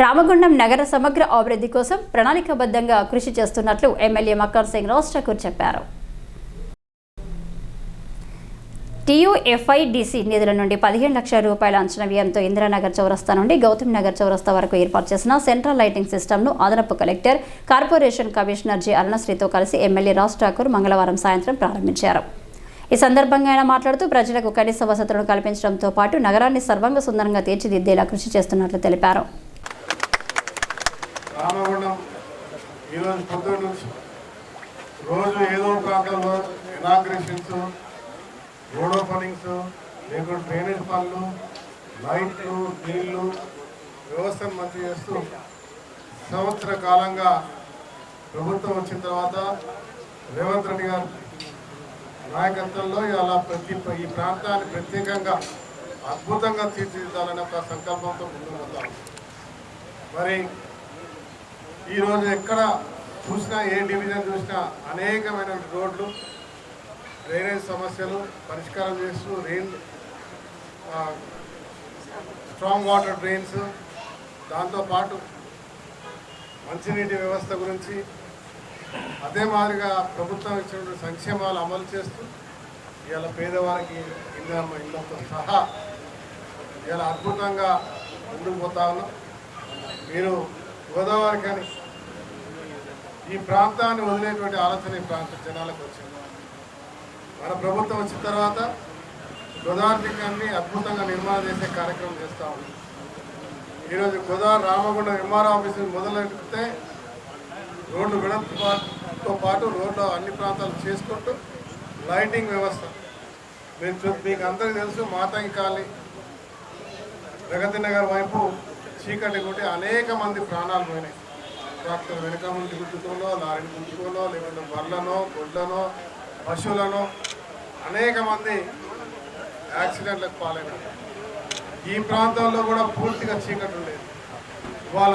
రామగుండం నగర సమగ్ర అభివృద్ధి కోసం ప్రణాళికాబద్ధంగా కృషి చేస్తున్నట్లు ఎమ్మెల్యే మక్కర్ సింగ్ రాజ్ ఠాకూర్ చెప్పారు. టీయూఎఫ్ఐడిసి నిధుల నుండి పదిహేను లక్షల రూపాయల అంచనా వ్యయంతో ఇందిరానగర్ చౌరస్తా నుండి గౌతమ్ నగర్ చౌరస్తా వరకు ఏర్పాటు చేసిన సెంట్రల్ లైటింగ్ సిస్టమ్ను అదనపు కలెక్టర్ కార్పొరేషన్ కమిషనర్ జి అరుణశ్రీతో కలిసి ఎమ్మెల్యే రాజ్ ఠాకూర్ మంగళవారం సాయంత్రం ప్రారంభించారు. ఈ సందర్భంగా ఆయన మాట్లాడుతూ ప్రజలకు కనీస వసతులను కల్పించడంతో పాటు నగరాన్ని సర్వంగ సుందరంగా తీర్చిదిద్దేలా కృషి చేస్తున్నట్లు తెలిపారు. రామగుండం ఈరోజు పొద్దున్న నుంచి రోజు ఏదో ప్రాంతంలో ఇనాగ్రేషన్స్ రోడ్ ఓపెనింగ్స్ లేకుంటే డ్రైనేజ్ పనులు లైట్లు నీళ్ళు వ్యవస్థను మంచి చేస్తూ సంవత్సర కాలంగా ప్రభుత్వం వచ్చిన తర్వాత రేవంత్ రెడ్డి గారు నాయకత్వంలో ఇలా ప్రతి ఈ ప్రాంతాన్ని ప్రత్యేకంగా అద్భుతంగా తీర్చిదిద్దాలనే ఒక సంకల్పంతో ముందుకు మరి ఈరోజు ఎక్కడ చూసినా ఏ డివిజన్ చూసినా అనేకమైన రోడ్లు డ్రైనేజ్ సమస్యలు పరిష్కారం చేస్తూ రెయిన్ స్ట్రాంగ్ వాటర్ డ్రైన్స్ దాంతోపాటు మంచినీటి వ్యవస్థ గురించి అదే మాదిరిగా ప్రభుత్వం ఇచ్చినటువంటి సంక్షేమాలు అమలు చేస్తూ ఇవాళ పేదవారికి ఇళ్ళ ఇళ్ళతో సహా ఇవాళ అద్భుతంగా ముందుకు పోతా ఉన్నాం. మీరు గోదావరి కానీ ఈ ప్రాంతాన్ని వదిలేటువంటి ఆలోచన ఈ ప్రాంత జనాలకు వచ్చింది. మన ప్రభుత్వం వచ్చిన తర్వాత గోదావరి అద్భుతంగా నిర్మాణం చేసే కార్యక్రమం చేస్తా ఉన్నాం ఈరోజు గోదావరి రామగుండ ఎంఆర్ ఆఫీస్ మొదలెడితే రోడ్లు వెడల్పుతో పాటు రోడ్లు అన్ని ప్రాంతాలు చేసుకుంటూ లైటింగ్ వ్యవస్థ. మీరు చూ మీకు అందరికీ తెలుసు మాతంగి కాలి ప్రగతి నగర్ వైపు చీకటి కొట్టి అనేక మంది ప్రాణాలు పోయినాయి. ట్రాక్టర్ వెనక ముందు గుద్దుకోనో లారీని గుద్దుకోనో లేకుంటే బర్లనో గొడ్లనో పశువులనో అనేక మంది యాక్సిడెంట్లకు పాలైనారు. ఈ ప్రాంతంలో కూడా పూర్తిగా చీకటి ఉండేది. ఇవాళ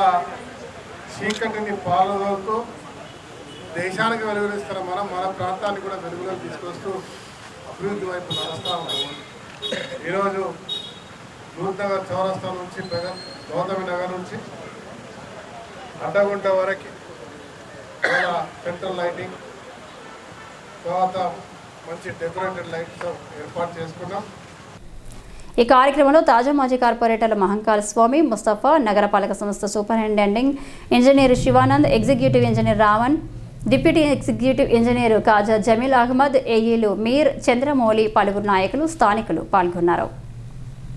చీకటిని పాలదోలుతూ దేశానికి వెలుగునిస్తున్న మనం మన ప్రాంతాన్ని కూడా వెలుగులోకి తీసుకొస్తూ అభివృద్ధి వైపు నడుస్తూ ఉన్నాం ఈరోజు నూర్నగర్ చౌరస్తా నుంచి గౌతమి నగర్ నుంచి అడ్డగుంట వరకు సెంట్రల్ లైటింగ్ తర్వాత మంచి డెకరేటెడ్ లైట్స్ ఏర్పాటు చేసుకున్నాం. ఈ కార్యక్రమంలో తాజా మాజీ కార్పొరేటర్లు మహంకాల్ స్వామి ముస్తఫా నగరపాలక సంస్థ superintending engineer Shivanand executive engineer Ravan deputy executive engineer Kaja Jameel Ahmed ఏఈలు మీర్ చంద్రమౌళి పలువురు నాయకులు స్థానికులు పాల్గొన్నారు.